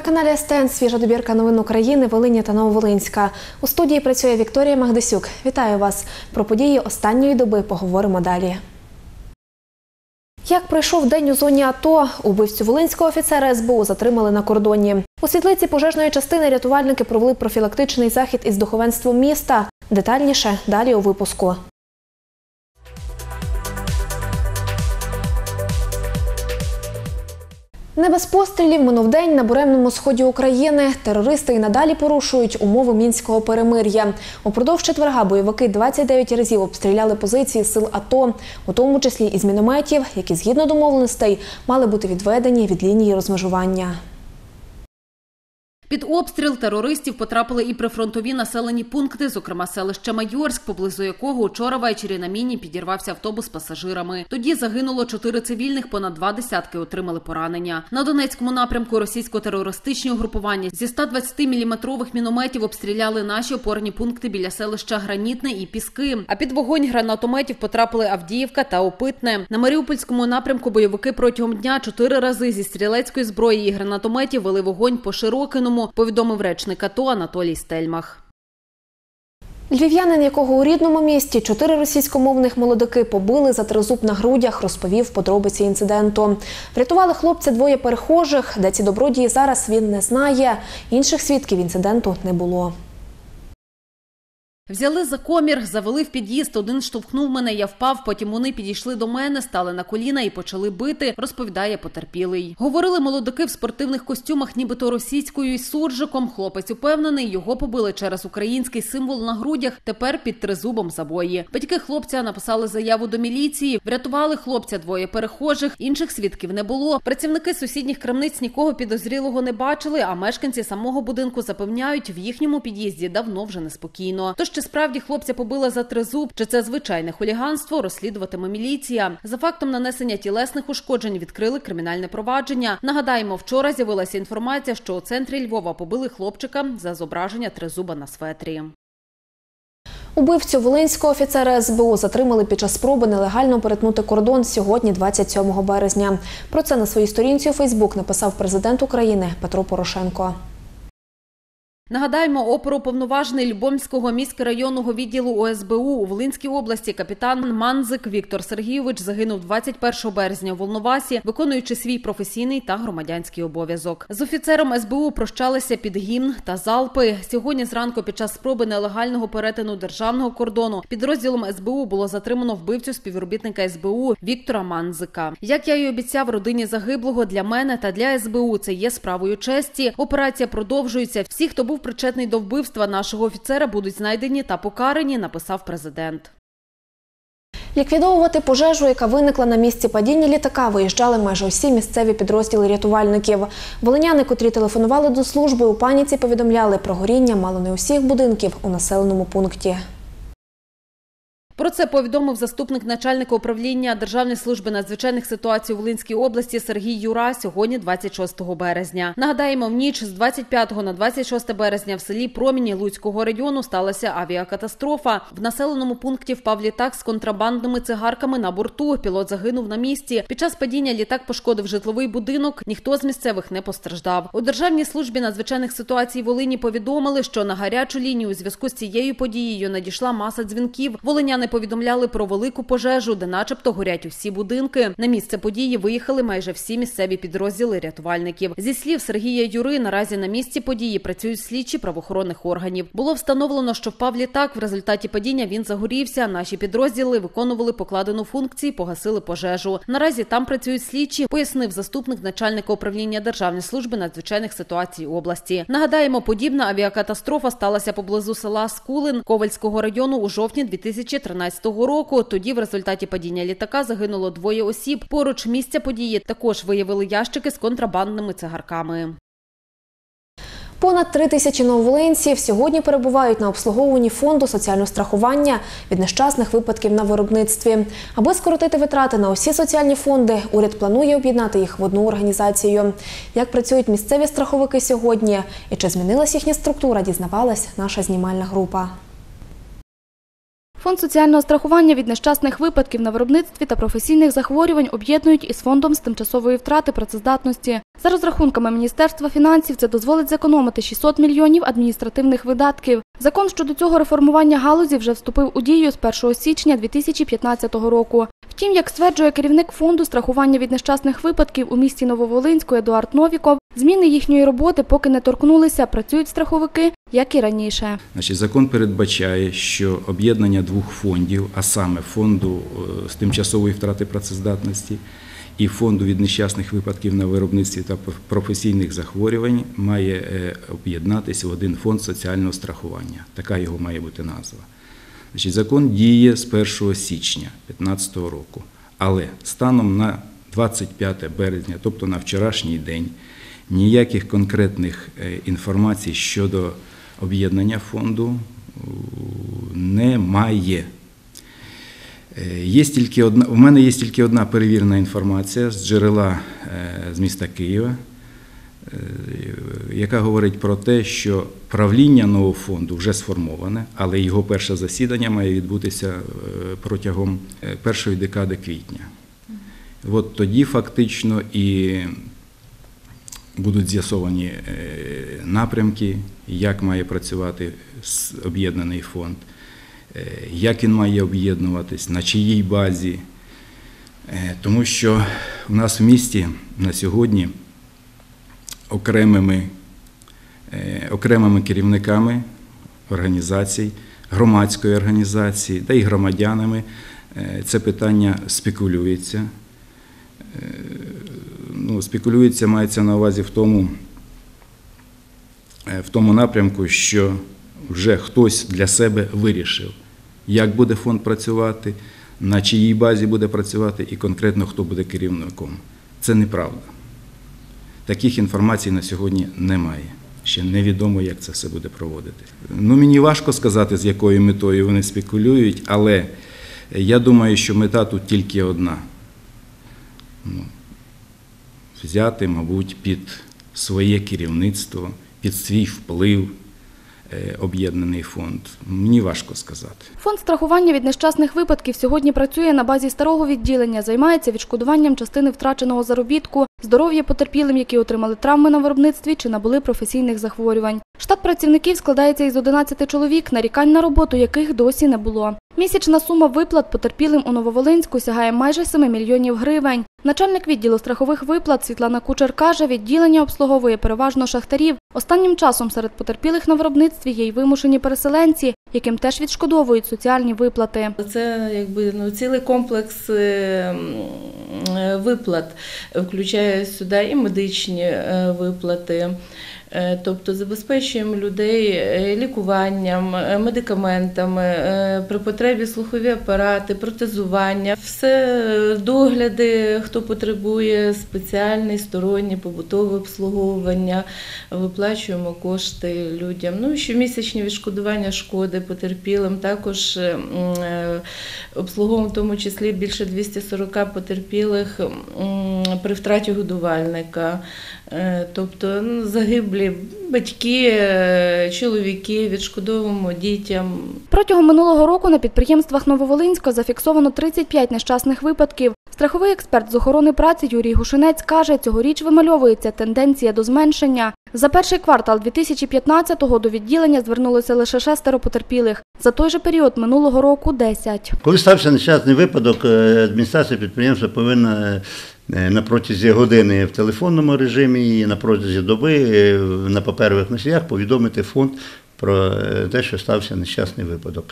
На каналі СТН свіжа добірка новин України, Волині та Нововолинська. У студії працює Вікторія Магдасюк. Вітаю вас. Про події останньої доби поговоримо далі. Як пройшов день у зоні АТО, убивцю волинського офіцера СБУ затримали на кордоні. У світлиці пожежної частини рятувальники провели профілактичний захід із духовенством міста. Детальніше далі у випуску. Не без пострілів минув день на буремному сході України. Терористи і надалі порушують умови мінського перемир'я. Упродовж четверга бойовики 29 разів обстріляли позиції сил АТО, у тому числі із мінометів, які згідно домовленостей мали бути відведені від лінії розмежування. Під обстріл терористів потрапили і прифронтові населені пункти, зокрема селище Майорськ, поблизу якого учора ввечері на міні підірвався автобус з пасажирами. Тоді загинуло чотири цивільних, понад два десятки отримали поранення. На Донецькому напрямку російсько-терористичні угрупування зі 120-мм мінометів обстріляли наші опорні пункти біля селища Гранітне і Піски. А під вогонь гранатометів потрапили Авдіївка та Опитне. На Маріупольському напрямку бойовики протягом дня чотири рази зі стрілецької зброї і гранатометів вели вогонь по Широкиному повідомив речник АТО Анатолій Стельмах. Львів'янин, якого у рідному місті чотири російськомовних молодики побили за тризуб на грудях, розповів подробиці інциденту. Врятували хлопця двоє перехожих, де ці добродії зараз він не знає. Інших свідків інциденту не було. Взяли за комір, завели в під'їзд. Один штовхнув мене, я впав. Потім вони підійшли до мене, стали на коліна і почали бити. Розповідає потерпілий. Говорили молодики в спортивних костюмах, нібито російською із суржиком. Хлопець упевнений, його побили через український символ на грудях. Тепер під тризубом забої. Батьки хлопця написали заяву до міліції. Врятували хлопця двоє перехожих. Інших свідків не було. Працівники сусідніх крамниць нікого підозрілого не бачили. А мешканці самого будинку запевняють, в їхньому під'їзді давно вже неспокійно. Тож чи справді хлопця побила за тризуб, чи це звичайне хуліганство, розслідуватиме міліція. За фактом нанесення тілесних ушкоджень відкрили кримінальне провадження. Нагадаємо, вчора з'явилася інформація, що у центрі Львова побили хлопчика за зображення тризуба на светрі. Убивцю волинського офіцера СБУ затримали під час спроби нелегально перетнути кордон сьогодні, 27 березня. Про це на своїй сторінці у Фейсбук написав президент України Петро Порошенко. Нагадаємо, оперуповноважений Любомського міськрайонного відділу ОСБУ у Волинській області капітан Манзик Віктор Сергійович загинув 21 березня у Волновасі, виконуючи свій професійний та громадянський обов'язок. З офіцером СБУ прощалися під гімн та залпи. Сьогодні зранку під час спроби нелегального перетину державного кордону підрозділом СБУ було затримано вбивцю співробітника СБУ Віктора Манзика. Як я й обіцяв родині загиблого для мене та для СБУ, це є справою честі. Операція продовжується. Всі, хто був причетний до вбивства нашого офіцера, будуть знайдені та покарані, написав президент. Ліквідовувати пожежу, яка виникла на місці падіння літака, виїжджали майже усі місцеві підрозділи рятувальників. Волиняни, котрі телефонували до служби, у паніці повідомляли про горіння мало не усіх будинків у населеному пункті. Про це повідомив заступник начальника управління Державної служби надзвичайних ситуацій у Волинській області Сергій Юра сьогодні, 26 березня. Нагадаємо, в ніч з 25 на 26 березня в селі Проміні Луцького району сталася авіакатастрофа. В населеному пункті впав літак з контрабандними цигарками на борту. Пілот загинув на місці. Під час падіння літак пошкодив житловий будинок. Ніхто з місцевих не постраждав. У Державній службі надзвичайних ситуацій Волині повідомили, що на гарячу лінію у зв'язку з цією подією надійшла маса дзвінків. Волиняни повідомляли про велику пожежу, де, начебто, горять усі будинки. На місце події виїхали майже всі місцеві підрозділи рятувальників. Зі слів Сергія Юри, наразі на місці події працюють слідчі правоохоронних органів. Було встановлено, що впав літак. В результаті падіння він загорівся. Наші підрозділи виконували покладену функцію, погасили пожежу. Наразі там працюють слідчі, пояснив заступник начальника управління Державної служби надзвичайних ситуацій області. Нагадаємо, подібна авіакатастрофа сталася поблизу села Скулин Ковальського району у жовтні 2013 2014 року. Тоді в результаті падіння літака загинуло двоє осіб. Поруч місця події також виявили ящики з контрабандними цигарками. Понад три тисячі нововолинців сьогодні перебувають на обслуговуванні фонду соціального страхування від нещасних випадків на виробництві. Аби скоротити витрати на усі соціальні фонди, уряд планує об'єднати їх в одну організацію. Як працюють місцеві страховики сьогодні і чи змінилась їхня структура, дізнавалась наша знімальна група. Фонд соціального страхування від нещасних випадків на виробництві та професійних захворювань об'єднують із фондом з тимчасової втрати працездатності. За розрахунками Міністерства фінансів, це дозволить зекономити 600 мільйонів адміністративних видатків. Закон щодо цього реформування галузі вже вступив у дію з 1 січня 2015 року. Втім, як стверджує керівник фонду страхування від нещасних випадків у місті Нововолинську Едуард Новіков, зміни їхньої роботи поки не торкнулися, працюють страховики, як і раніше. Значить, закон передбачає, що об'єднання двох фондів, а саме фонду е, з тимчасової втрати працездатності і фонду від нещасних випадків на виробництві та професійних захворювань, має е, об'єднатися в один фонд соціального страхування. Така його має бути назва. Значить, закон діє з 1 січня 2015 року, але станом на 25 березня, тобто на вчорашній день, ніяких конкретних е, інформацій щодо об'єднання фонду е, немає. Е, Є тільки одна, у мене є тільки одна перевірена інформація з джерела е, з міста Києва, яка говорить про те, що правління нового фонду вже сформоване, але його перше засідання має відбутися протягом першої декади квітня. От тоді фактично і будуть з'ясовані е, напрямки, як має працювати об'єднаний фонд, е, як він має об'єднуватись, на чиїй базі. Е, Тому що у нас в місті на сьогодні окремими, окремими керівниками організацій, громадської організації та й громадянами це питання спекулюється. Ну, спекулюється, мається на увазі в тому, е, в тому напрямку, що вже хтось для себе вирішив, як буде фонд працювати, на чиїй базі буде працювати і конкретно хто буде керівником. Це неправда. Таких інформацій на сьогодні немає. Ще невідомо, як це все буде проводити. Ну, мені важко сказати, з якою метою вони спекулюють, але я думаю, що мета тут тільки одна. Взяти, мабуть, під своє керівництво, під свій вплив е, об'єднаний фонд. Мені важко сказати. Фонд страхування від нещасних випадків сьогодні працює на базі старого відділення, займається відшкодуванням частини втраченого заробітку, здоров'я потерпілим, які отримали травми на виробництві чи набули професійних захворювань. Штат працівників складається із 11 чоловік, нарікань на роботу яких досі не було. Місячна сума виплат потерпілим у Нововолинську сягає майже 7 мільйонів гривень. Начальник відділу страхових виплат Світлана Кучер каже, відділення обслуговує переважно шахтарів. Останнім часом серед потерпілих на виробництві є й вимушені переселенці, яким теж відшкодовують соціальні виплати. Це якби ну цілий комплекс е, е, виплат включає сюди і медичні е, виплати. Тобто забезпечуємо людей лікуванням, медикаментами, при потребі слухові апарати, протезування, все догляди, хто потребує спеціальний сторонній побутове обслуговування, виплачуємо кошти людям. Ну щомісячні відшкодування шкоди потерпілим. Також е, е, обслуговуємо в тому числі більше 240 потерпілих при втраті годувальника. Е, Тобто ну, загиблі батьки, чоловіки, відшкодовуємо дітям. Протягом минулого року на підприємствах Нововолинська зафіксовано 35 нещасних випадків. Страховий експерт з охорони праці Юрій Гушинець каже, цьогоріч вимальовується тенденція до зменшення. За перший квартал 2015-го до відділення звернулося лише шестеро потерпілих. За той же період минулого року – 10. Коли стався нещасний випадок, е, адміністрація підприємства повинна е, на протязі години в телефонному режимі і на протязі доби е, на паперових носіях повідомити фонд про е, те, що стався нещасний випадок.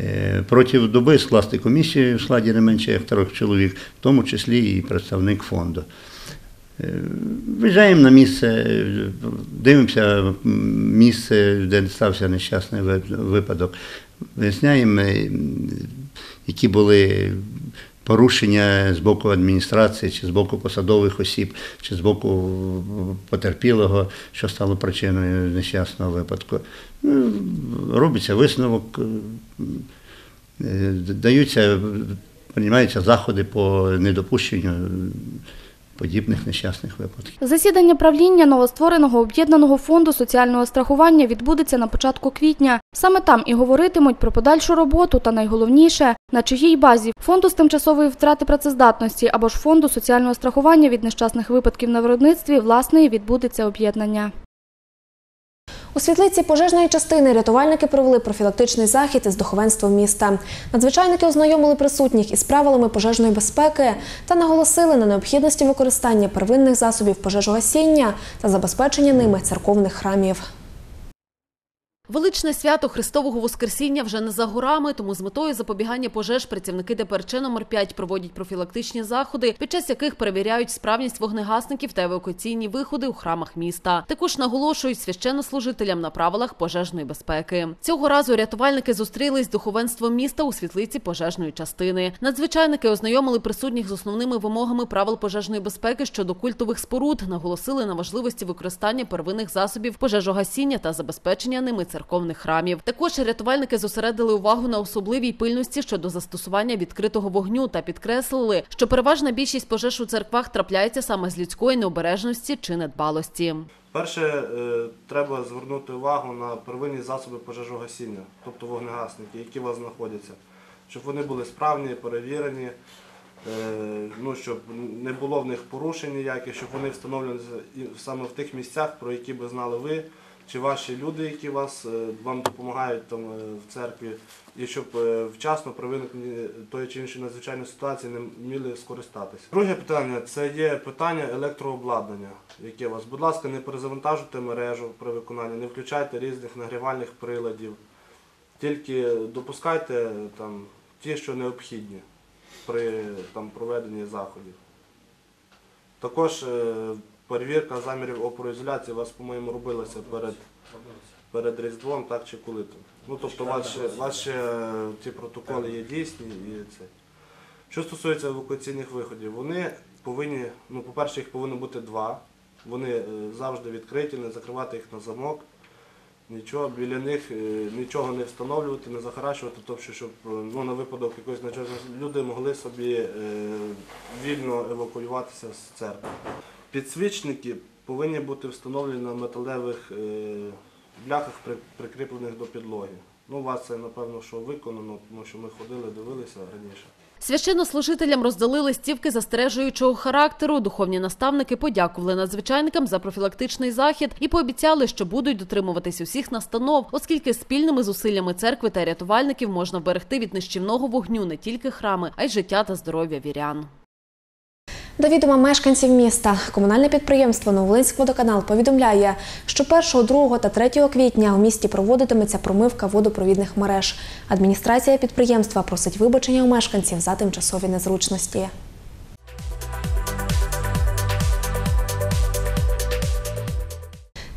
Е, Проти доби скласти комісію в складі не менше як трьох чоловік, в тому числі і представник фонду. Е, Виїжджаємо на місце, е, дивимося місце, де стався нещасний випадок. Виясняємо, які були порушення з боку адміністрації, чи з боку посадових осіб, чи з боку потерпілого, що стало причиною нещасного випадку. Ну, Робиться висновок, е, даються, приймаються заходи по недопущенню подібних нещасних випадків. Засідання правління новоствореного об'єднаного фонду соціального страхування відбудеться на початку квітня. Саме там і говоритимуть про подальшу роботу та найголовніше, на чиїй базі фонду з тимчасової втрати працездатності або ж фонду соціального страхування від нещасних випадків на виробництві власне відбудеться об'єднання. У світлиці пожежної частини рятувальники провели профілактичний захід із духовенством міста. Надзвичайники ознайомили присутніх із правилами пожежної безпеки та наголосили на необхідності використання первинних засобів пожежогасіння та забезпечення ними церковних храмів. Величне свято Христового Воскресіння вже не за горами, тому з метою запобігання пожеж працівники ДПРЧ номер 5 проводять профілактичні заходи, під час яких перевіряють справність вогнегасників та евакуаційні виходи у храмах міста. Також наголошують священнослужителям на правилах пожежної безпеки. Цього разу рятувальники зустрілись з духовенством міста у світлиці пожежної частини. Надзвичайники ознайомили присутніх з основними вимогами правил пожежної безпеки щодо культових споруд, наголосили на важливості використання первинних засобів пожежогасіння та забезпечення ними церковних храмів. Також рятувальники зосередили увагу на особливій пильності щодо застосування відкритого вогню та підкреслили, що переважна більшість пожеж у церквах трапляється саме з людської необережності чи недбалості. Перше, е, треба звернути увагу на первинні засоби пожежогасіння, тобто вогнегасники, які у вас знаходяться, щоб вони були справні, перевірені, е, ну, щоб не було в них порушень ніяких, щоб вони встановлювалися саме в тих місцях, про які би знали ви, чи ваші люди, які вас, е, вам допомагають там, е, в церкві, і щоб е, вчасно при виникненні тої чи іншої надзвичайної ситуації не вміли скористатися. Друге питання це є питання електрообладнання, яке у вас. Будь ласка, не перезавантажуйте мережу при виконанні, не включайте різних нагрівальних приладів, тільки допускайте там, ті, що необхідні при там, проведенні заходів. Також перевірка замірів опороізоляції у вас, по-моєму, робилася перед, перед Різдвом, так чи коли там. Ну, тобто, у вас ще е, ті протоколи є дійсні і це. Що стосується евакуаційних виходів, вони повинні, ну, по-перше, їх повинно бути два. Вони е, завжди відкриті, не закривати їх на замок. Нічого біля них е, нічого не встановлювати, не захаращувати, тобто, щоб ну, на випадок якоїсь люди могли собі вільно евакуюватися з церкви. Підсвічники повинні бути встановлені на металевих е, бляхах, при- прикріплених до підлоги. Ну, у вас це напевно що виконано, тому що ми ходили, дивилися раніше. Священнослужителям роздали листівки застережуючого характеру. Духовні наставники подякували надзвичайникам за профілактичний захід і пообіцяли, що будуть дотримуватись усіх настанов, оскільки спільними зусиллями церкви та рятувальників можна вберегти від нищівного вогню не тільки храми, а й життя та здоров'я вірян. До відома мешканців міста комунальне підприємство Новолинськводоканал повідомляє, що 1, 2 та 3 квітня у місті проводитиметься промивка водопровідних мереж. Адміністрація підприємства просить вибачення у мешканців за тимчасові незручності.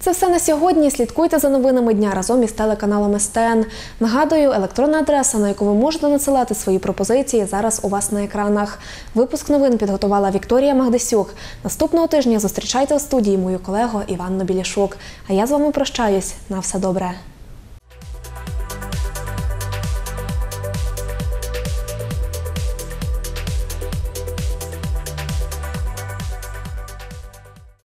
Це все на сьогодні. Слідкуйте за новинами дня разом із телеканалом СТН. Нагадую, електронна адреса, на яку ви можете надсилати свої пропозиції, зараз у вас на екранах. Випуск новин підготувала Вікторія Магдесюк. Наступного тижня зустрічайте у студії мою колегу Іванну Білішук. А я з вами прощаюсь. На все добре.